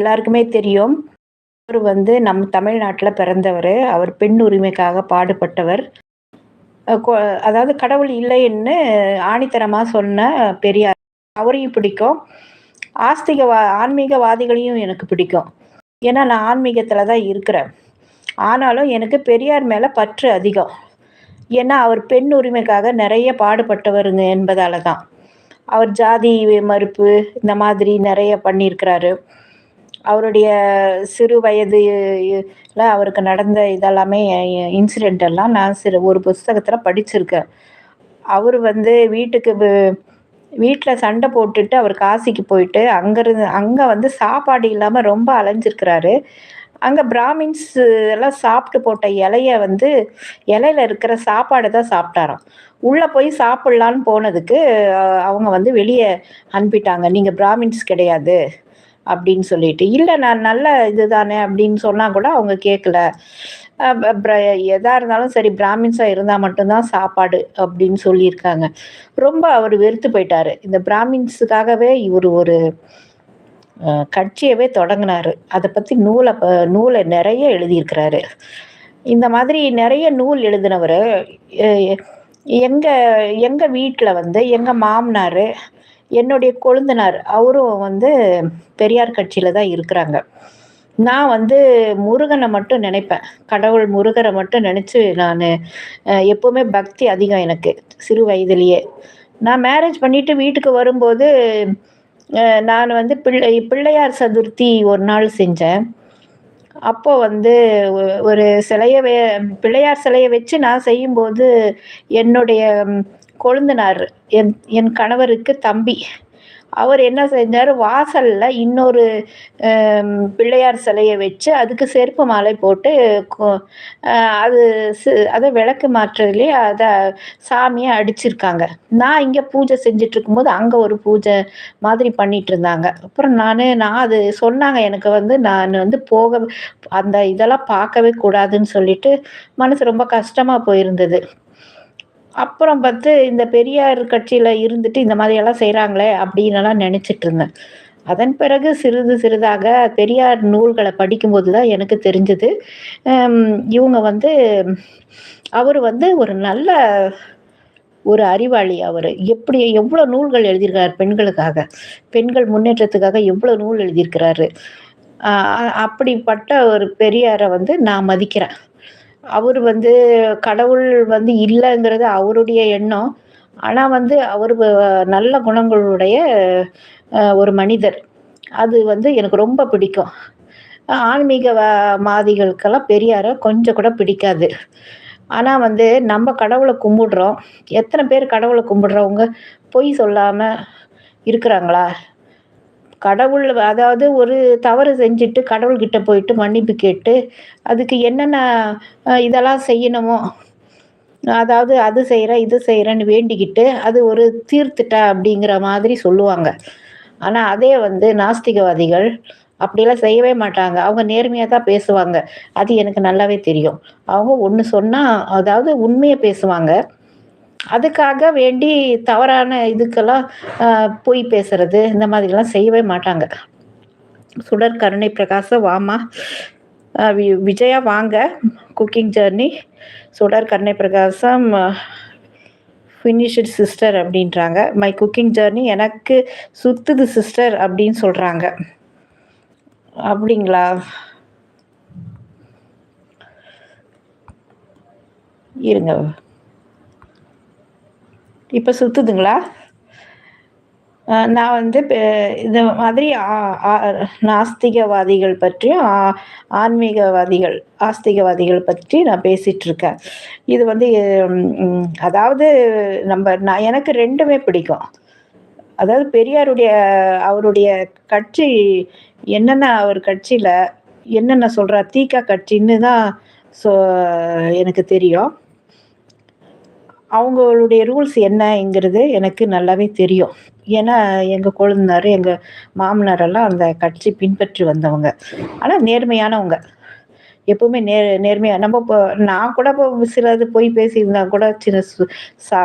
எல்லாருக்குமே தெரியும். அவர் வந்து நம் தமிழ்நாட்டில் பிறந்தவர். அவர் பெண் உரிமைக்காக பாடுபட்டவர். அதாவது கடவுள் இல்லைன்னு ஆணித்தரமாக சொன்ன பெரியார். அவரையும் பிடிக்கும். ஆஸ்திகவா ஆன்மீகவாதிகளையும் எனக்கு பிடிக்கும். ஏன்னா நான் ஆன்மீகத்தில் தான் இருக்கிறேன். ஆனாலும் எனக்கு பெரியார் மேலே பற்று அதிகம். ஏன்னா அவர் பெண் உரிமைக்காக நிறைய பாடுபட்டவருங்க என்பதால தான். அவர் ஜாதி மறுப்பு இந்த மாதிரி நிறைய பண்ணியிருக்கிறாரு. அவருடைய சிறு வயதுல அவருக்கு நடந்த இதெல்லாமே இன்சிடெண்ட் எல்லாம் நான் சிறு ஒரு புஸ்தகத்தில் படிச்சிருக்கேன். அவர் வந்து வீட்டுக்கு வீட்டில் சண்டை போட்டுட்டு அவர் காசிக்கு போயிட்டு அங்கேருந்து அங்கே வந்து சாப்பாடு இல்லாமல் ரொம்ப அலைஞ்சிருக்கிறாரு. அங்கே பிராமின்ஸ் எல்லாம் சாப்பிட்டு போட்ட இலைய வந்து இலையில இருக்கிற சாப்பாடு தான் சாப்பிட்டாராம். உள்ளே போய் சாப்பிட்லான்னு போனதுக்கு அவங்க வந்து வெளியே அனுப்பிட்டாங்க. நீங்கள் பிராமின்ஸ் கிடையாது. அப்படின்னு சொல்லிட்டு இல்லை நான் நல்ல இதுதானே அப்படின்னு சொன்னால் கூட அவங்க கேட்கல அஹ் எதா இருந்தாலும் சரி பிராமின்ஸாக இருந்தால் மட்டும்தான் சாப்பாடு அப்படின்னு சொல்லியிருக்காங்க. ரொம்ப அவர் வெறுத்து போயிட்டாரு. இந்த பிராமின்ஸுக்காகவே இவர் ஒரு கட்சியவே தொடங்கினாரு. அதை பற்றி நூலை நூலை நிறைய எழுதியிருக்கிறாரு. இந்த மாதிரி நிறைய நூல் எழுதினவர் எங்கள் எங்கள் வீட்டில் வந்து எங்கள் மாமனார் என்னுடைய கொழுந்தனார் அவரும் வந்து பெரியார் கட்சியில் தான் இருக்கிறாங்க. நான் வந்து முருகனை மட்டும் நினைப்பேன். கடவுள் முருகரை மட்டும் நினச்சி நான் எப்போவுமே பக்தி அதிகம் எனக்கு சிறு வயதிலேயே. நான் மேரேஜ் பண்ணிட்டு வீட்டுக்கு வரும்போது நான் வந்து பிள்ளை பிள்ளையார் சதுர்த்தி ஒரு நாள் செஞ்சேன். அப்போ வந்து ஒரு சிலையை வே பிள்ளையார் சிலையை வச்சு நான் செய்யும்போது என்னுடைய கொழுந்தனார் என் என் கணவருக்கு தம்பி. அவர் என்ன செஞ்சார்? வாசலில் இன்னொரு பிள்ளையார் சிலையை வச்சு அதுக்கு செருப்பு மாலை போட்டு கொ- அது அதை விளக்கு மாற்றுறதுலேயே அதை சாமியை அடிச்சிருக்காங்க. நான் இங்கே பூஜை செஞ்சுட்டு இருக்கும்போது அங்கே ஒரு பூஜை மாதிரி பண்ணிட்டு இருந்தாங்க அப்புறம் நான் நான் அது சொன்னாங்க எனக்கு வந்து நான் வந்து போக அந்த இதெல்லாம் பார்க்கவே கூடாதுன்னு சொல்லிட்டு மனசு ரொம்ப கஷ்டமாக போயிருந்தது. அப்புறம் பார்த்து இந்த பெரியார் கட்சியில் இருந்துட்டு இந்த மாதிரியெல்லாம் செய்கிறாங்களே அப்படின்னுலாம் நினச்சிட்டு இருந்தேன். அதன் பிறகு சிறிது சிறிதாக பெரியார் நூல்களை படிக்கும்போது தான் எனக்கு தெரிஞ்சது. இவங்க வந்து அவர் வந்து ஒரு நல்ல ஒரு அறிவாளி அவர். எப்படி எவ்வளோ நூல்கள் எழுதியிருக்கிறார் பெண்களுக்காக? பெண்கள் முன்னேற்றத்துக்காக எவ்வளோ நூல் எழுதியிருக்கிறாரு? அப்படிப்பட்ட ஒரு பெரியாரை வந்து நான் மதிக்கிறேன். அவர் வந்து கடவுள் வந்து இல்லைங்கிறது அவருடைய எண்ணம். ஆனால் வந்து அவர் நல்ல குணங்களுடைய ஒரு மனிதர். அது வந்து எனக்கு ரொம்ப பிடிக்கும். ஆன்மீக மாதிகளுக்கெல்லாம் பெரியாரை கொஞ்சம் கூட பிடிக்காது. ஆனால் வந்து நம்ம கடவுளை கும்பிடுறோம். எத்தனை பேர் கடவுளை கும்பிடுறவங்க பொய் சொல்லாமல் இருக்கிறாங்களா? கடவுள் அதாவது ஒரு தவறு செஞ்சுட்டு கடவுள்கிட்ட போயிட்டு மன்னிப்பு கேட்டு அதுக்கு என்னென்ன இதெல்லாம் செய்யணுமோ அதாவது அது செய்கிறேன் இது செய்கிறேன்னு வேண்டிக்கிட்டு அது ஒரு தீர்த்துட்டா அப்படிங்கிற மாதிரி சொல்லுவாங்க. ஆனால் அதே வந்து நாஸ்திகவாதிகள் அப்படிலாம் செய்யவே மாட்டாங்க. அவங்க நேர்மையாக தான் பேசுவாங்க. அது எனக்கு நல்லாவே தெரியும். அவங்க ஒன்று சொன்னால் அதாவது உண்மையை பேசுவாங்க. அதுக்காக வேண்டி தவறான இதுக்கெல்லாம் போய் பொய் பேசுறது இந்த மாதிரிலாம் செய்யவே மாட்டாங்க. சுடர் கருணை பிரகாச வாமா. விஜயா வாங்க. Cooking journey. சுடர் கருணை பிரகாசம் ஃபினிஷ்டு சிஸ்டர் அப்படின்றாங்க. மை குக்கிங் ஜேர்னி எனக்கு சுத்துது சிஸ்டர் அப்படின்னு சொல்கிறாங்க அப்படிங்களா? இருங்க. இப்போ சுத்துதுங்களா? நான் வந்து இந்த மாதிரி நாஸ்திகவாதிகள் பற்றியும் ஆன்மீகவாதிகள் ஆஸ்திகவாதிகள் பற்றி நான் பேசிகிட்டு இருக்கேன் இது வந்து அதாவது நம்ம நான் எனக்கு ரெண்டுமே பிடிக்கும். அதாவது பெரியாருடைய அவருடைய கட்சி என்னென்ன அவர் கட்சியில் என்னென்ன சொல்கிறார் தீகா கட்சின்னு தான் ஸோ எனக்கு தெரியும். அவங்களுடைய ரூல்ஸ் என்னங்கிறது எனக்கு நல்லாவே தெரியும். ஏன்னா எங்கள் கொழுந்தனார் எங்கள் மாமனாரெல்லாம் அந்த கட்சி பின்பற்றி வந்தவங்க. ஆனால் நேர்மையானவங்க. எப்பவுமே நேர் நேர்மையாக நம்ம இப்போ நான் கூட இப்போ சிலது போய் பேசியிருந்தா கூட சின்ன சா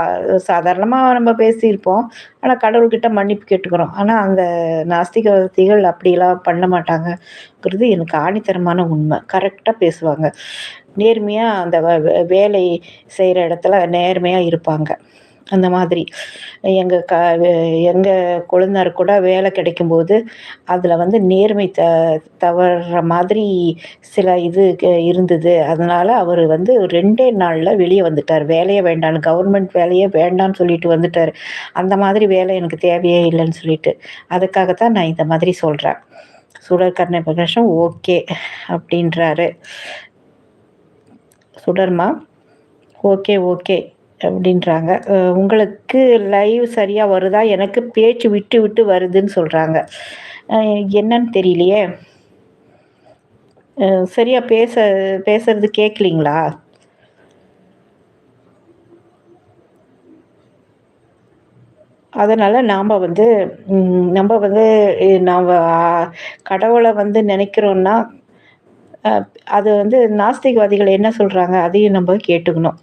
சாதாரணமாக நம்ம பேசியிருப்போம். ஆனால் கடவுள்கிட்ட மன்னிப்பு கேட்டுக்கிறோம். ஆனால் அந்த நாஸ்திகவாதிகள் அப்படிலாம் பண்ண மாட்டாங்கங்கிறது எனக்கு ஆணித்தரமான உண்மை. கரெக்டாக பேசுவாங்க. நேர்மையாக அந்த வ- வே- வேலை செய்கிற இடத்துல நேர்மையாக இருப்பாங்க. அந்த மாதிரி. எங்கள் க எங்கள் கொழுந்தார் கூட வேலை கிடைக்கும்போது அதில் வந்து நேர்மை த தவற மாதிரி சில இது க- இருந்தது. அதனால் அவர் வந்து ரெண்டே நாளில் வெளியே வந்துட்டார். வேலையே வேண்டான்னு கவர்மெண்ட் வேலையே வேண்டான்னு சொல்லிட்டு வந்துட்டார். அந்த மாதிரி வேலை எனக்கு தேவையே இல்லைன்னு சொல்லிட்டு. அதுக்காகத்தான் நான் இந்த மாதிரி சொல்கிறேன் சுடர் கர்ண பிரகாஷம் ஓகே அப்படின்றாரு. சுடர்மா? ஓகே ஓகே அப்படின்றாங்க. உங்களுக்கு லைவ் சரியாக வருதா? எனக்கு பேச்சு விட்டு விட்டு வருதுன்னு சொல்கிறாங்க என்னன்னு தெரியலையே. சரியாக பேச பேசுறது கேட்கலீங்களா அதனால் நாம் வந்து நம்ம வந்து நாம் கடவுளை வந்து நினைக்கிறோன்னா அது வந்து நாஸ்திகவாதிகள் என்ன சொல்கிறாங்க அதையும் நம்ம கேட்டுக்கணும்.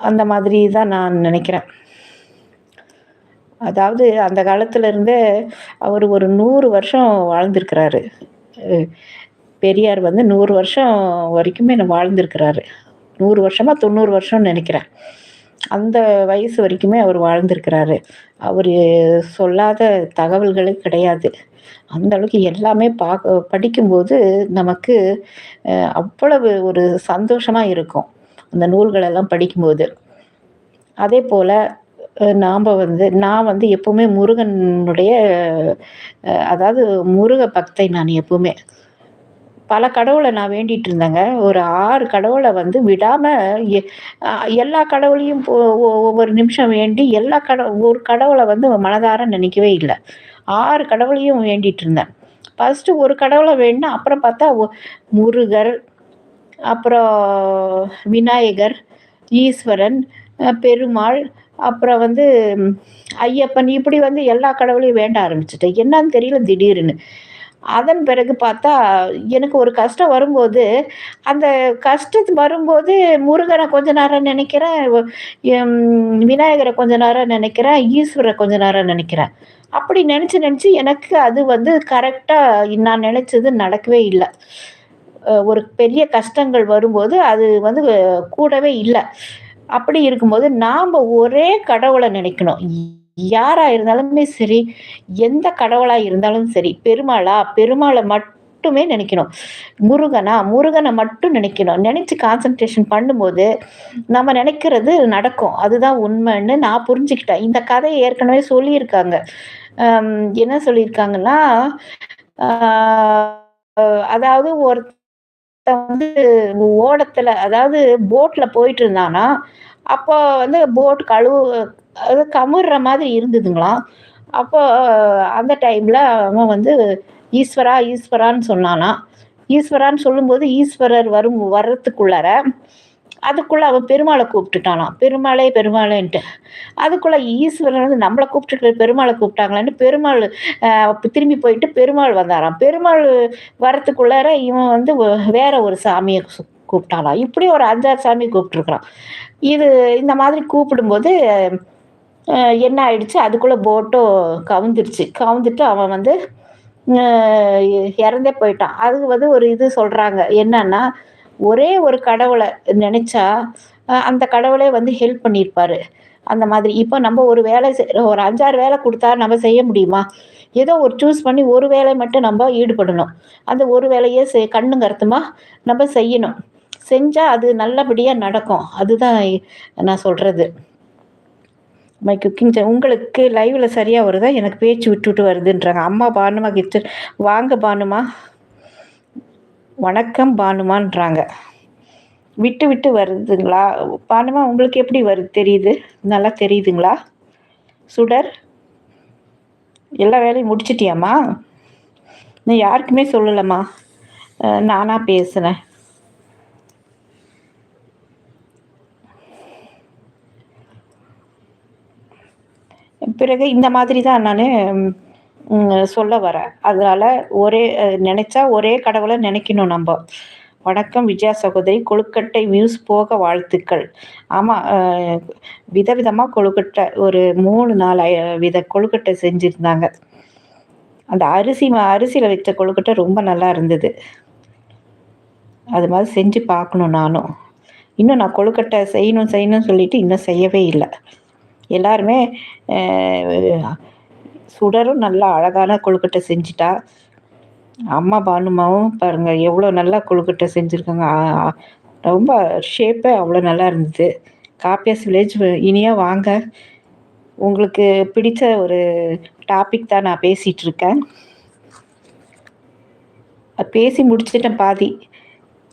அந்த மாதிரி தான் நான் நினைக்கிறேன். அதாவது அந்த காலத்துல இருந்தே அவர் ஒரு நூறு வருஷம் வாழ்ந்திருக்கிறாரு. பெரியார் வந்து நூறு வருஷம் வரைக்குமே வாழ்ந்திருக்கிறாரு. நூறு வருஷமா தொண்ணூறு வருஷம்னு நினைக்கிறேன். அந்த வயசு வரைக்குமே அவர் வாழ்ந்திருக்கிறாரு. அவர் சொல்லாத தகவல்களே கிடையாது. அந்த அளவுக்கு எல்லாமே பார்க்க படிக்கும்போது நமக்கு அவ்வளவு ஒரு சந்தோஷமாக இருக்கும் அந்த நூல்களெல்லாம் படிக்கும்போது. அதே போல் நாம் வந்து நான் வந்து எப்போவுமே முருகனுடைய அதாவது முருக பக்தை நான் எப்போவுமே. பல கடவுளை நான் வேண்டிட்டு இருந்தேங்க. ஒரு ஆறு கடவுளை வந்து விடாமல் எல்லா கடவுளையும் ஒவ்வொரு நிமிஷம் வேண்டி எல்லா கடவுள் ஒரு கடவுளை வந்து மனதார நினைக்கவே இல்லை. ஆறு கடவுளையும் வேண்டிட்டு இருந்தேன். ஃபஸ்ட்டு ஒரு கடவுளை வேணும் அப்புறம் பார்த்தா ஒ- முருகர் அப்புறம் விநாயகர் ஈஸ்வரன் பெருமாள் அப்புறம் வந்து ஐயப்பன் இப்படி வந்து எல்லா கடவுளையும் வேண்ட ஆரம்பிச்சிட்டேன். என்னன்னு தெரியல திடீர்னு. அதன் பிறகு பார்த்தா எனக்கு ஒரு கஷ்டம் வரும்போது அந்த கஷ்டத்து வரும்போது முருகனை கொஞ்ச நேரம் நினைக்கிறேன் விநாயகரை கொஞ்ச நேரம் நினைக்கிறேன் ஈஸ்வரை கொஞ்ச நேரம் நினைக்கிறேன். அப்படி நினச்சி நினச்சி எனக்கு அது வந்து கரெக்டாக நான் நினச்சது நடக்கவே இல்லை. ஒரு பெரிய கஷ்டங்கள் வரும்போது அது வந்து கூடவே இல்லை. அப்படி இருக்கும்போது நாம் ஒரே கடவுளை நினைக்கணும். யாரா இருந்தாலுமே சரி எந்த கடவுளா இருந்தாலும் சரி பெருமாளா பெருமாளை மட்டுமே நினைக்கணும். முருகனா முருகனை மட்டும் நினைக்கணும். நினைச்சு கான்சன்ட்ரேஷன் பண்ணும்போது நம்ம நினைக்கிறது நடக்கும். அதுதான் உண்மைன்னு நான் புரிஞ்சுக்கிட்டேன். இந்த கதையை ஏற்கனவே சொல்லியிருக்காங்க. என்ன சொல்லியிருக்காங்கன்னா அதாவது ஒருத்த வந்து ஓடத்துல அதாவது போட்ல போயிட்டு இருந்தானா அப்போ வந்து போட் கழுவு அது கமுறுற மாதிரி இருந்ததுங்களாம். அப்போ அந்த டைம்ல அவன் வந்து ஈஸ்வரா ஈஸ்வரான்னு சொன்னானா ஈஸ்வரான்னு சொல்லும்போது ஈஸ்வரர் வரும் வர்றதுக்குள்ளார அதுக்குள்ள அவன் பெருமாளை கூப்பிட்டுட்டானான் பெருமாளே பெருமாளேன்ட்டு. அதுக்குள்ள ஈஸ்வரன் வந்து நம்மளை கூப்பிட்டு பெருமாளை கூப்பிட்டாங்களான்னு பெருமாள் திரும்பி போயிட்டு பெருமாள் வந்தாராம். பெருமாள் வரத்துக்குள்ளார இவன் வந்து வேற ஒரு சாமியை சு- இப்படி ஒரு அஞ்சாறு சாமி கூப்பிட்டுருக்குறான். இது இந்த மாதிரி கூப்பிடும்போது என்ன ஆயிடுச்சு? அதுக்குள்ள போட்டும் கவுந்துருச்சு. கவுந்துட்டு அவன் வந்து இறந்தே போயிட்டான். அது வந்து ஒரு இது சொல்றாங்க. என்னன்னா ஒரே ஒரு கடவுளை நினைச்சா அந்த கடவுளே வந்து ஹெல்ப் பண்ணியிருப்பாரு. அந்த மாதிரி. இப்போ நம்ம ஒரு வேலை ஒரு அஞ்சாறு வேலை கொடுத்தா நம்ம செய்ய முடியுமா? ஏதோ ஒரு சூஸ் பண்ணி ஒரு வேலை மட்டும் நம்ம ஈடுபடணும். அந்த ஒரு வேலையே செய் கண்ணும் கருத்துமா நம்ம செய்யணும். செஞ்சால் அது நல்லபடியாக நடக்கும். அதுதான் நான் சொல்கிறது மை குக்கிங் உங்களுக்கு லைவ்ல சரியாக வருதா? எனக்கு பேச்சு விட்டுட்டு வருதுன்றாங்க. அம்மா பானுமா கிச்சன் வாங்க பானுமா? வணக்கம் பானுமான்றாங்க. விட்டு விட்டு வருதுங்களா? பானுமா உங்களுக்கு எப்படி வருது தெரியுது? நல்லா தெரியுதுங்களா? சுடர் எல்லா வேலையும் முடிச்சிட்டியாம்மா? நான் யாருக்குமே சொல்லலம்மா. நானாக பேசுனேன். பிறகு இந்த மாதிரி தான் நான் சொல்ல வரேன். அதனால ஒரே நினச்சா நினைச்சா ஒரே கடவுளை நினைக்கணும் நம்ம. வணக்கம் விஜயா சகோதரி கொழுக்கட்டை வியூஸ் போக வாழ்த்துக்கள். ஆமாம் விதவிதமாக கொழுக்கட்டை ஒரு மூணு நாலு வித கொழுக்கட்டை செஞ்சுருந்தாங்க. அந்த அரிசி மா அரிசியில் வச்ச கொழுக்கட்டை ரொம்ப நல்லா இருந்தது. அது மாதிரி செஞ்சு பார்க்கணும் நானும். இன்னும் நான் கொழுக்கட்டை செய்யணும் செய்யணும்னு சொல்லிட்டு இன்னும் செய்யவே இல்லை. எல்லாருமே சுடரும் நல்லா அழகான கொழுக்கட்டை செஞ்சிட்டா. அம்மா பானுமாவும் பாருங்க எவ்வளோ நல்லா கொழுக்கட்டை செஞ்சுருக்காங்க. ரொம்ப ஷேப்பே அவ்வளோ நல்லா இருந்தது. காப்பியாஸ் வில்லேஜ் இனியாக வாங்க. உங்களுக்கு பிடிச்ச ஒரு டாபிக் தான் நான் பேசிகிட்டு இருக்கேன் பேசி முடிச்சிட்டேன் பாதி.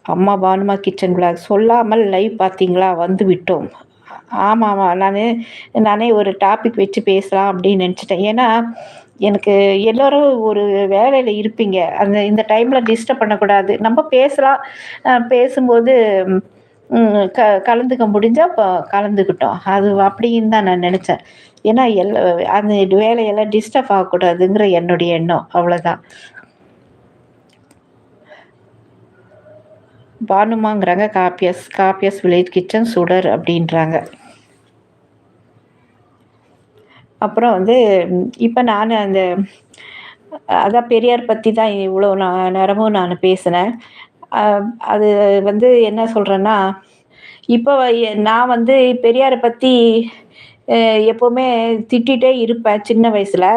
அம்மா பானுமா கிச்சன் பிளாக் சொல்லாமல் லைவ் பார்த்தீங்களா? வந்து விட்டோம். ஆமாம் ஆமாம் நான் நானே ஒரு டாபிக் வச்சு பேசலாம் அப்படின்னு நினச்சிட்டேன். ஏன்னா எனக்கு எல்லோரும் ஒரு வேலையில் இருப்பீங்க. அந்த இந்த டைமில் டிஸ்டர்ப் பண்ணக்கூடாது. நம்ம பேசலாம். பேசும்போது க கலந்துக்க முடிஞ்சால் இப்போ கலந்துக்கிட்டோம். அது அப்படின்னு தான் நான் நினச்சேன். ஏன்னா எல்லா அந்த வேலையெல்லாம் டிஸ்டர்ப் ஆகக்கூடாதுங்கிற என்னுடைய எண்ணம். அவ்வளோதான் பானுமாங்கிறாங்க காப்பியஸ் காப்பியஸ் வில்லேஜ் கிச்சன் சுடர் அப்படின்றாங்க. அப்புறம் வந்து இப்போ நான் அந்த அதான் பெரியார் பற்றி தான் இவ்வளோ நான் நேரமும் நான் பேசினேன். அது வந்து என்ன சொல்கிறேன்னா இப்போ நான் வந்து பெரியாரை பற்றி எப்போவுமே திட்டிகிட்டே இருப்பேன் சின்ன வயசில்.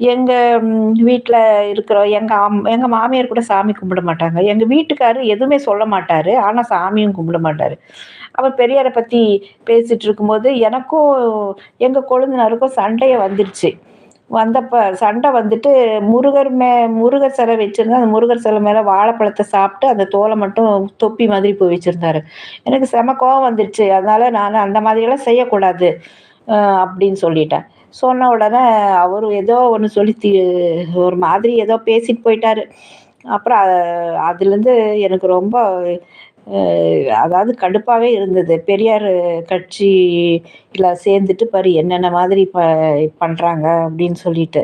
எங்கள் வீட்டில் இருக்கிற எங்கள் அம் எங்கள் மாமியார் கூட சாமி கும்பிட மாட்டாங்க. எங்கள் வீட்டுக்காரர் எதுவுமே சொல்ல மாட்டார். ஆனால் சாமியும் கும்பிட மாட்டார். அவர் பெரியாரை பற்றி பேசிட்டு இருக்கும்போது எனக்கும் எங்கள் கொழுந்தினருக்கும் சண்டையே வந்துடுச்சு வந்தப்ப சண்டை வந்துட்டு முருகர் மே முருகர் சிலை வச்சிருந்தா அந்த முருகர் சிலை மேலே வாழைப்பழத்தை சாப்பிட்டு அந்த தோலை மட்டும் தொப்பி மாதிரி போய் வச்சிருந்தாரு. எனக்கு செம கோவம் வந்துடுச்சு அதனால நான் அந்த மாதிரியெல்லாம் செய்யக்கூடாது அப்படின்னு சொல்லிட்டேன். சொன்ன உடனே அவர் ஏதோ ஒன்று சொல்லி தி ஒரு மாதிரி ஏதோ பேசிட்டு போயிட்டாரு. அப்புறம் அதுலேருந்து எனக்கு ரொம்ப அதாவது கடுப்பாகவே இருந்தது. பெரியார் கட்சியில் சேர்ந்துட்டு பாரு என்னென்ன மாதிரி ப பண்ணுறாங்க அப்படின்னு சொல்லிட்டு.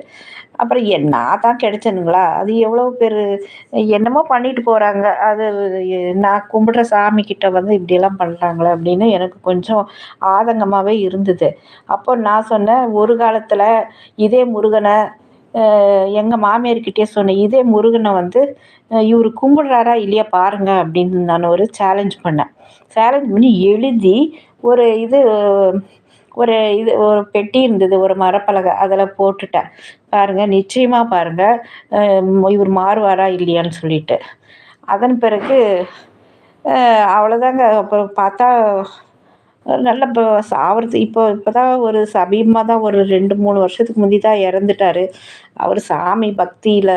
அப்புறம் என்ன நான் தான் கிடைச்சனுங்களா? அது எவ்வளோ பேர் என்னமோ பண்ணிட்டு போகிறாங்க அது நான் கும்பிடுற சாமி கிட்ட வந்து இப்படியெல்லாம் பண்ணுறாங்களே அப்படின்னு எனக்கு கொஞ்சம் ஆதங்கமாகவே இருந்தது. அப்போ நான் சொன்னேன் ஒரு காலத்தில் இதே முருகனை எங்கள் மாமியார்கிட்டே சொன்னேன் இதே முருகனை வந்து இவர் கும்பிடுறாரா இல்லையா பாருங்க அப்படின்னு நான் ஒரு சேலஞ்ச் பண்ணேன். சேலஞ்ச் பண்ணி எழுதி ஒரு இது ஒரு இது ஒரு பெட்டி இருந்தது ஒரு மரப்பலகை அதில் போட்டுட்டேன். பாருங்கள் நிச்சயமாக பாருங்கள் இவர் மாறுவாரா இல்லையான்னு சொல்லிட்டு. அதன் பிறகு அவ்வளோதாங்க அப்புறம் பார்த்தா நல்ல இப்போ சாவறது இப்போ இப்போ தான் ஒரு சமீபமாக தான் ஒரு ரெண்டு மூணு வருஷத்துக்கு முந்தி தான் இறந்துட்டாரு. அவர் சாமி பக்தியில்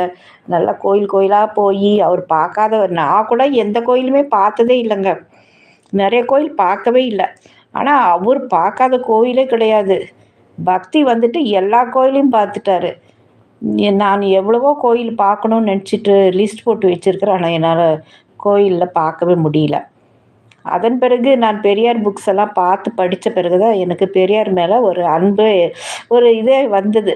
நல்லா கோயில் கோயிலாக போய் அவர் பார்க்காத நான் கூட எந்த கோயிலுமே பார்த்ததே இல்லைங்க. நிறைய கோயில் பார்க்கவே இல்லை. ஆனால் அவர் பார்க்காத கோயிலே கிடையாது. பக்தி வந்துட்டு எல்லா கோயிலையும் பார்த்துட்டாரு. நான் எவ்வளவோ கோயில் பார்க்கணும்னு நினச்சிட்டு லிஸ்ட் போட்டு வச்சுருக்கிறேன் ஆனால் என்னால் கோயிலில் பார்க்கவே முடியல. அதன் பிறகு நான் பெரியார் புக்ஸ் எல்லாம் பார்த்து படித்த பிறகு தான் எனக்கு பெரியார் மேலே ஒரு அன்பு ஒரு இதே வந்தது.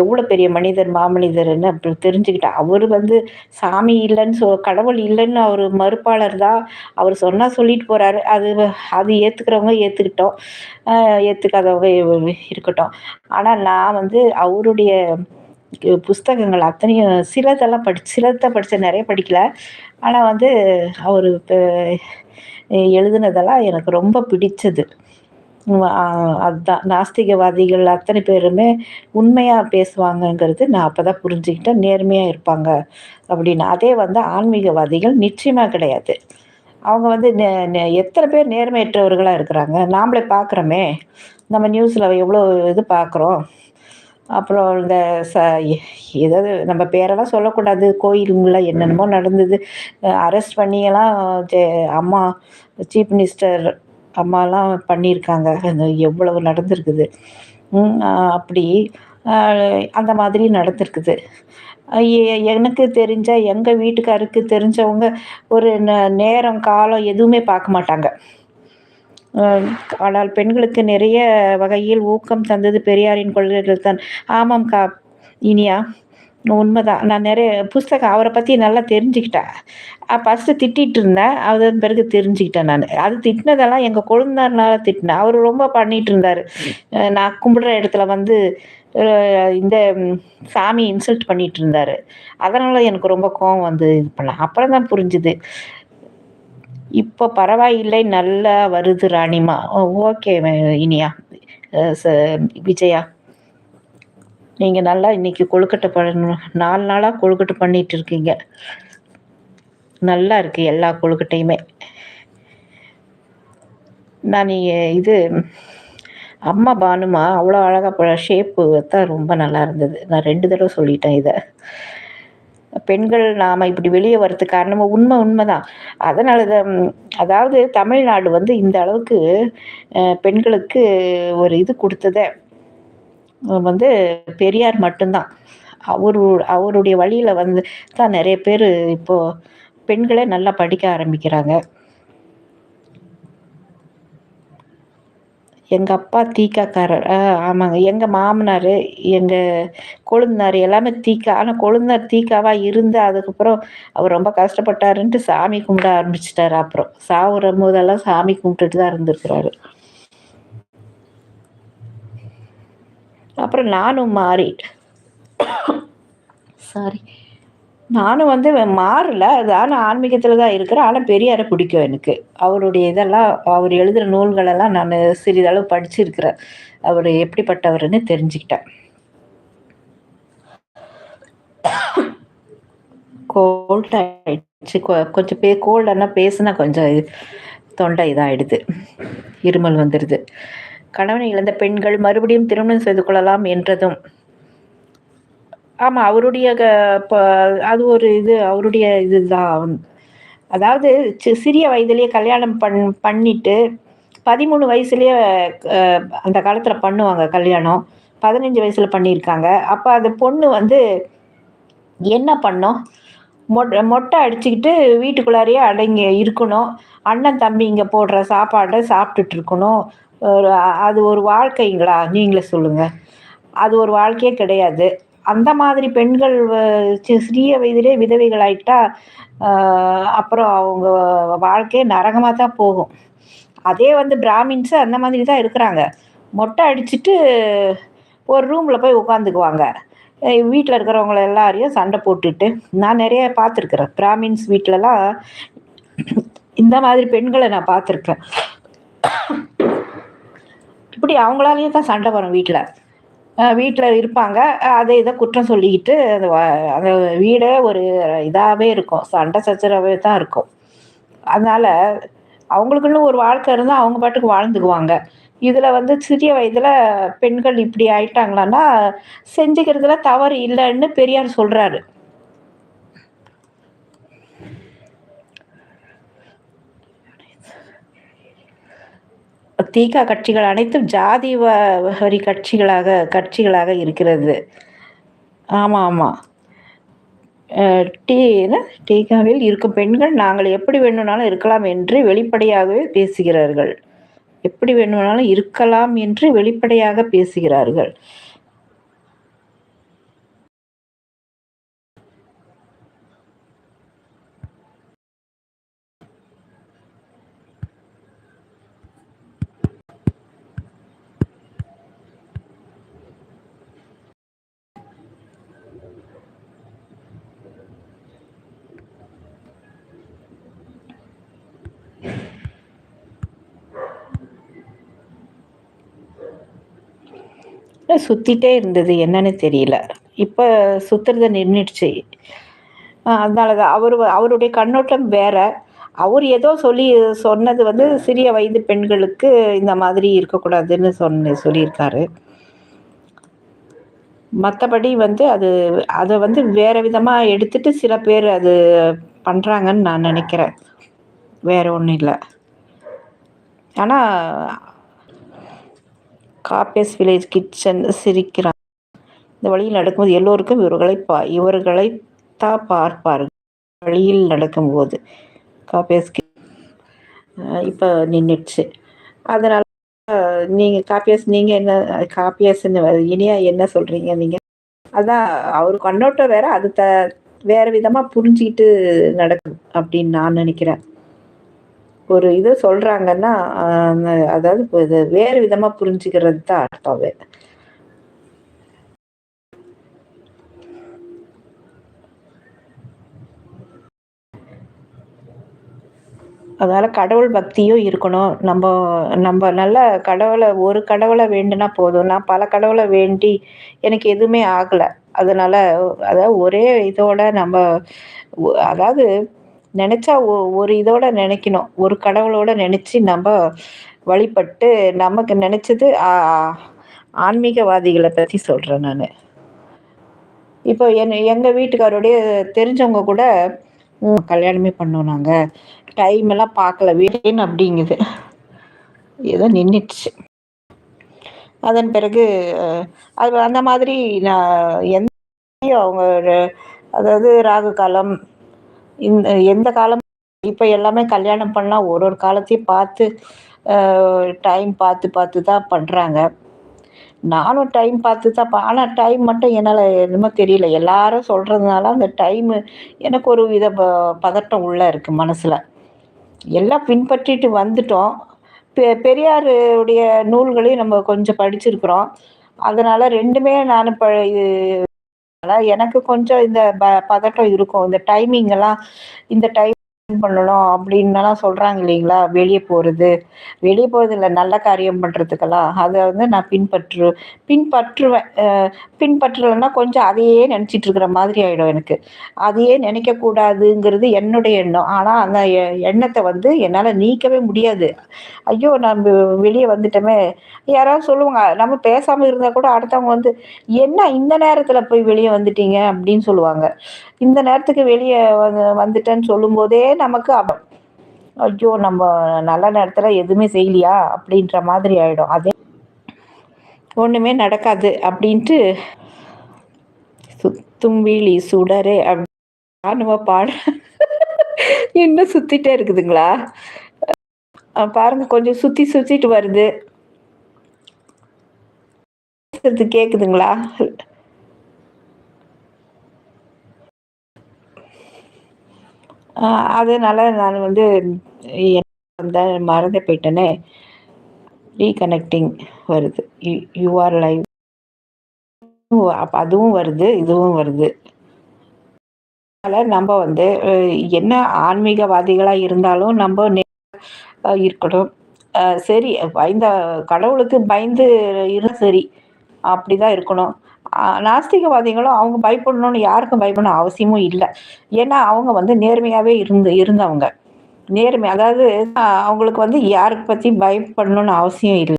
எவ்வளோ பெரிய மனிதர் மாமனிதர்னு அப்படி தெரிஞ்சுக்கிட்டேன். அவர் வந்து சாமி இல்லைன்னு சொ கடவுள் இல்லைன்னு அவர் மறுப்பாளர் தான். அவர் சொன்னால் சொல்லிட்டு போகிறாரு அது அது ஏற்றுக்கிறவங்க ஏற்றுக்கிட்டோம் ஏற்றுக்காதவங்க இருக்கட்டும். ஆனால் நான் வந்து அவருடைய புஸ்தகங்கள் அத்தனையும் சிலதெல்லாம் படி சிலதை படித்தேன் நிறைய படிக்கல. ஆனால் வந்து அவர் இப்போ எழுதுனதெல்லாம் எனக்கு ரொம்ப பிடிச்சது. அதுதான் நாஸ்திகவாதிகள் அத்தனை பேருமே உண்மையாக பேசுவாங்கங்கிறது நான் அப்போ தான் புரிஞ்சுக்கிட்டேன். நேர்மையாக இருப்பாங்க அப்படின்னு. அதே வந்து ஆன்மீகவாதிகள் நிச்சயமாக கிடையாது. அவங்க வந்து எத்தனை பேர் நேர்மையற்றவர்களாக இருக்கிறாங்க? நாமளே பார்க்குறோமே நம்ம நியூஸில் எவ்வளோ இது பார்க்குறோம் அப்புறம் இந்த ச ஏதாவது நம்ம பேரெல்லாம் சொல்லக்கூடாது. கோயிலுங்களில் என்னென்னமோ நடந்தது. அரெஸ்ட் பண்ணியெல்லாம் ஜெ அம்மா சீஃப் மினிஸ்டர் அம்மாலாம் பண்ணியிருக்காங்க. அந்த எவ்வளவு நடந்திருக்குது. அப்படி அந்த மாதிரி நடந்திருக்குது. எனக்கு தெரிஞ்ச எங்கள் வீட்டுக்காருக்கு தெரிஞ்சவங்க ஒரு ந- நேரம் காலம் எதுவுமே பார்க்க மாட்டாங்க. ஆனால் பெண்களுக்கு நிறைய வகையில் ஊக்கம் தந்தது பெரியாரின் கொள்கைகள் தான். ஆமாம் கா இனியா உண்மைதான். நான் நிறைய புஸ்தகம் அவரை பற்றி நல்லா தெரிஞ்சுக்கிட்டேன். ஃபஸ்ட்டு திட்டிகிட்டு இருந்தேன் அதன் பிறகு தெரிஞ்சுக்கிட்டேன் நான். அது திட்டினதெல்லாம் எங்கள் கொழுந்தாருனால திட்டினேன். அவர் ரொம்ப பண்ணிகிட்டு இருந்தார். நான் கும்பிடுற இடத்துல வந்து இந்த சாமி இன்சல்ட் பண்ணிகிட்டு இருந்தார். அதனால் எனக்கு ரொம்ப கோவம் வந்து இது பண்ணேன் அப்புறம் தான் புரிஞ்சுது. இப்போ பரவாயில்லை நல்லா வருது ராணிமா. ஓகே இனியா. ச விஜயா. நீங்கள் நல்லா இன்னைக்கு கொழுக்கட்டை பண்ணணும் நாலு நாளாக கொழுக்கட்டை பண்ணிகிட்டு இருக்கீங்க. நல்லா இருக்குது எல்லா கொழுக்கட்டையுமே. நான் இது அம்மா பானுமா அவ்வளோ அழகாக ஷேப்பு தான் ரொம்ப நல்லா இருந்தது. நான் ரெண்டு தடவை சொல்லிட்டேன் இதை. பெண்கள் நாம் இப்படி வெளியே வர்றதுக்கு காரணமாக உண்மை உண்மை தான் அதனால தான் அதாவது தமிழ்நாடு வந்து இந்த அளவுக்கு பெண்களுக்கு ஒரு இது கொடுத்ததை வந்து பெரியார் மட்டும்தான். அவரு அவருடைய வழியில் வந்து தான் நிறைய பேர் இப்போது பெண்களே நல்லா படிக்க ஆரம்பிக்கிறாங்க. எங்கள் அப்பா தீக்காக்காரர். ஆமாங்க. எங்கள் மாமனார் எங்கள் கொழுந்தனார் எல்லாமே தீக்கா ஆனால் கொழுந்தனார் தீக்காவாக இருந்து அதுக்கப்புறம் அவர் ரொம்ப கஷ்டப்பட்டாருன்ட்டு சாமி கும்பிட ஆரம்பிச்சிட்டாரு அப்புறம். சாவுற போதெல்லாம் சாமி கும்பிட்டுட்டு தான் இருந்திருக்கிறாரு. அப்புறம் நானும் மாறிட்டேன் சாரி நானும் வந்து மாறல. அது ஆனால் ஆன்மீகத்தில் தான் இருக்கிறேன் ஆனால் பெரியாரை பிடிக்கும் எனக்கு. அவருடைய இதெல்லாம் அவர் எழுதுகிற நூல்களெல்லாம் நான் சிறிதளவு படிச்சிருக்கிறேன். அவர் எப்படிப்பட்டவர்னு தெரிஞ்சுக்கிட்டேன். கோல்ட் ஆயிடுச்சு. கொஞ்சம் பே கோல்டுன்னா பேசுனா கொஞ்சம் தொண்டை இதாகிடுது இருமல் வந்துடுது கணவனை இழந்த பெண்கள் மறுபடியும் திருமணம் செய்து கொள்ளலாம் என்றதும் ஆமாம் அவருடைய அது ஒரு இது அவருடைய இதுதான் அதாவது சிறிய வயதிலேயே கல்யாணம் பண் பண்ணிட்டு பதிமூணு வயசுலேயே அந்த காலத்தில் பண்ணுவாங்க கல்யாணம். பதினஞ்சு வயசில் பண்ணியிருக்காங்க. அப்போ அந்த பொண்ணு வந்து என்ன பண்ணோம்? மொட்டை மொட்டை அடிச்சுக்கிட்டு வீட்டுக்குள்ளாரையே அடங்கி இருக்கணும். அண்ணன் தம்பி இங்கே போடுற சாப்பாடை சாப்பிட்டுட்டு இருக்கணும். அது ஒரு வாழ்க்கைங்களா? நீங்களே சொல்லுங்கள் அது ஒரு வாழ்க்கையே கிடையாது. அந்த மாதிரி பெண்கள் சிறிய வயதிலே விதவைகள் ஆயிட்டா அப்புறம் அவங்க வாழ்க்கையே நரகமாக தான் போகும். அதே வந்து பிராமின்ஸு அந்த மாதிரி தான் இருக்கிறாங்க. மொட்டை அடிச்சுட்டு ஒரு ரூமில் போய் உட்காந்துக்குவாங்க வீட்டில் இருக்கிறவங்கள எல்லாரையும் சண்டை போட்டுட்டு நான் நிறைய பார்த்துருக்குறேன். பிராமின்ஸ் வீட்டிலலாம் இந்த மாதிரி பெண்களை நான் பார்த்துருக்கேன் இப்படி அவங்களாலேயே தான் சண்டை வரும் வீட்டில் வீட்டில் இருப்பாங்க. அதை இதை குற்றம் சொல்லிக்கிட்டு அந்த அந்த வீடே ஒரு இதாகவே இருக்கும். சண்டை சச்சரவே தான் இருக்கும். அதனால் அவங்களுக்குன்னு ஒரு வாழ்க்கை இருந்தால் அவங்க பாட்டுக்கு வாழ்ந்துக்குவாங்க. இதில் வந்து சிறிய வயதில் பெண்கள் இப்படி ஆயிட்டாங்களான்னா செஞ்சுக்கிறதுல தவறு இல்லைன்னு பெரியார் சொல்கிறாரு தீகா கட்சிகள் அனைத்தும் ஜாதி வரி கட்சிகளாக கட்சிகளாக இருக்கிறது. ஆமாம் ஆமாம் டீ டீகாவில் இருக்கும் பெண்கள் நாங்கள் எப்படி வேணும்னாலும் இருக்கலாம் என்று வெளிப்படையாகவே பேசுகிறார்கள். எப்படி வேணும்னாலும் இருக்கலாம் என்று வெளிப்படையாக பேசுகிறார்கள். சுற்றிட்டே இருந்தது என்னன்னு தெரியல. இப்போ சுற்றுறத நின்றுடுச்சு அதனால தான் அவர் அவருடைய கண்ணோட்டம் வேற. அவர் ஏதோ சொல்லி சொன்னது வந்து சிறிய வயது பெண்களுக்கு இந்த மாதிரி இருக்கக்கூடாதுன்னு சொன்ன சொல்லியிருக்காரு. மற்றபடி வந்து அது அதை வந்து வேறு விதமாக எடுத்துட்டு சில பேர் அது பண்ணுறாங்கன்னு நான் நினைக்கிறேன். வேற ஒன்றும் இல்லை. ஆனால் காப்பேஸ் வில்லேஜ் கிச்சன் சிரிக்கிறான். இந்த வழியில் நடக்கும்போது எல்லோருக்கும் இவர்களை பா இவர்களை தான் பார்ப்பார்கள். வழியில் நடக்கும்போது காப்பேஸ் இப்போ நின்றுச்சு அதனால் நீங்கள் காப்பியாஸ் நீங்கள் என்ன காப்பியாஸ்ன்னு இனியா என்ன சொல்கிறீங்க நீங்கள் அதான் அவர் கண்ணோட்டம் வேற அது த வேறு விதமாக புரிஞ்சுக்கிட்டு நடக்கும் அப்படின்னு நான் நினைக்கிறேன். ஒரு இதை சொல்றாங்கன்னா அதாவது இது வேறு விதமா புரிஞ்சுக்கிறது தான் அர்த்தம் அதனால் கடவுள் பக்தியும் இருக்கணும். நம்ம நம்ம நல்ல கடவுளை ஒரு கடவுளை வேண்டுனா போதும். நான் பல கடவுளை வேண்டி எனக்கு எதுவுமே ஆகலை. அதனால் அதாவது ஒரே இதோட நம்ம அதாவது நினச்சா ஒரு இதோட நினைக்கணும். ஒரு கடவுளோட நினச்சி நம்ம வழிபட்டு நமக்கு நினச்சது ஆன்மீகவாதிகளை பற்றி சொல்கிறேன் நான். இப்போ என் எங்கள் வீட்டுக்காரோடைய தெரிஞ்சவங்க கூட கல்யாணமே பண்ணோம் நாங்கள் டைம் எல்லாம் பார்க்கல வீட்டேன்னு அப்படிங்குது. ஏதோ நின்றுச்சு அதன் பிறகு அது அந்த மாதிரி நான் எந்த அவங்க அதாவது ராகு காலம் இந்த எந்த காலம் இப்போ எல்லாமே கல்யாணம் பண்ணலாம் ஒரு ஒரு காலத்தையும் பார்த்து டைம் பார்த்து பார்த்து தான் பண்ணுறாங்க நானும் டைம் பார்த்து தான் ஆனால் டைம் மட்டும் என்னால் என்னமோ தெரியல. எல்லாரும் சொல்கிறதுனால அந்த டைமு எனக்கு ஒரு வித ப பதட்டம் உள்ளே இருக்குது மனசில். எல்லாம் பின்பற்றிட்டு வந்துட்டோம். பெ பெரியாருடைய நூல்களையும் நம்ம கொஞ்சம் படிச்சிருக்கிறோம். அதனால் ரெண்டுமே நான் ப இது எனக்கு கொஞ்சம் இந்த ப பதட்டம் இருக்கும். இந்த டைமிங் எல்லாம் இந்த டைம் பண்ணணும் அப்படின்னுலாம் சொல்கிறாங்க இல்லைங்களா? வெளியே போகிறது வெளியே போகிறது இல்லை நல்ல காரியம் பண்ணுறதுக்கெல்லாம் அதை வந்து நான் பின்பற்று பின்பற்றுவேன். பின்பற்றலைன்னா கொஞ்சம் அதையே நினச்சிட்டு இருக்கிற மாதிரி ஆகிடும் எனக்கு. அதையே நினைக்கக்கூடாதுங்கிறது என்னுடைய எண்ணம். ஆனால் அந்த எண்ணத்தை வந்து என்னால் நீக்கவே முடியாது. ஐயோ நம்ம வெளியே வந்துட்டோமே. யாராவது சொல்லுவாங்க நம்ம பேசாமல் இருந்தால் கூட அடுத்தவங்க வந்து என்ன இந்த நேரத்தில் போய் வெளியே வந்துட்டீங்க? அப்படின்னு சொல்லுவாங்க. இந்த நேரத்துக்கு வெளியே வந்து வந்துட்டேன்னு சொல்லும்போதே நமக்கு ஐயோ நம்ம நல்ல நேரத்தில் எதுவுமே செய்யலையா? அப்படின்ற மாதிரி ஆகிடும் அதே ஒன்றுமே நடக்காது அப்படின்ட்டு சுத்தும் வீழி சுடரே அப்படி பாட இன்னும் சுத்திட்டே இருக்குதுங்களா? பாருங்க கொஞ்சம் சுத்தி சுத்திட்டு வருது. கேக்குதுங்களா? அதனால நான் வந்து அந்த மறந்து போயிட்டேனே. ரீகனெக்டிங் வருது. யூஆர் லைவ் அப்போ அதுவும் வருது இதுவும் வருது. அதனால் நம்ம வந்து என்ன ஆன்மீகவாதிகளாக இருந்தாலும் நம்ம இருக்கணும். சரி பயந்த கடவுளுக்கு பயந்து இருந்தால் சரி அப்படி தான் இருக்கணும். நாஸ்திகவாதிகளும் அவங்க பயப்படணும்னு யாருக்கும் பயப்படணும் அவசியமும் இல்லை. ஏன்னா அவங்க வந்து நேர்மையாகவே இருந்து இருந்தவங்க. நேர்மை அதாவது அவங்களுக்கு வந்து யாருக்கு பற்றி பயப்படணும்னு அவசியம் இல்லை.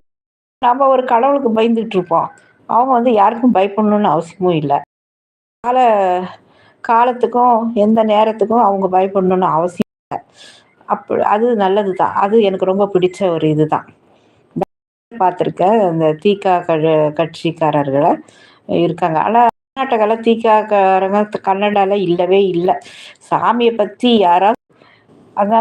நம்ம ஒரு கடவுளுக்கு பயந்துட்டு இருப்போம். அவங்க வந்து யாருக்கும் பயப்படணும்னு அவசியமும் இல்லை. கால காலத்துக்கும் எந்த நேரத்துக்கும் அவங்க பயப்படணும்னு அவசியம் இல்லை. அப்போ அது நல்லது தான் அது எனக்கு ரொம்ப பிடிச்ச ஒரு இதுதான். பார்த்துருக்கேன் அந்த தீகா கட்சிக்காரர்களை. இருக்காங்க. ஆனால் கர்நாடகாவில் தீக்காக்காரங்க கன்னடாவில் இல்லவே இல்லை. சாமியை பற்றி யாராவது அதனால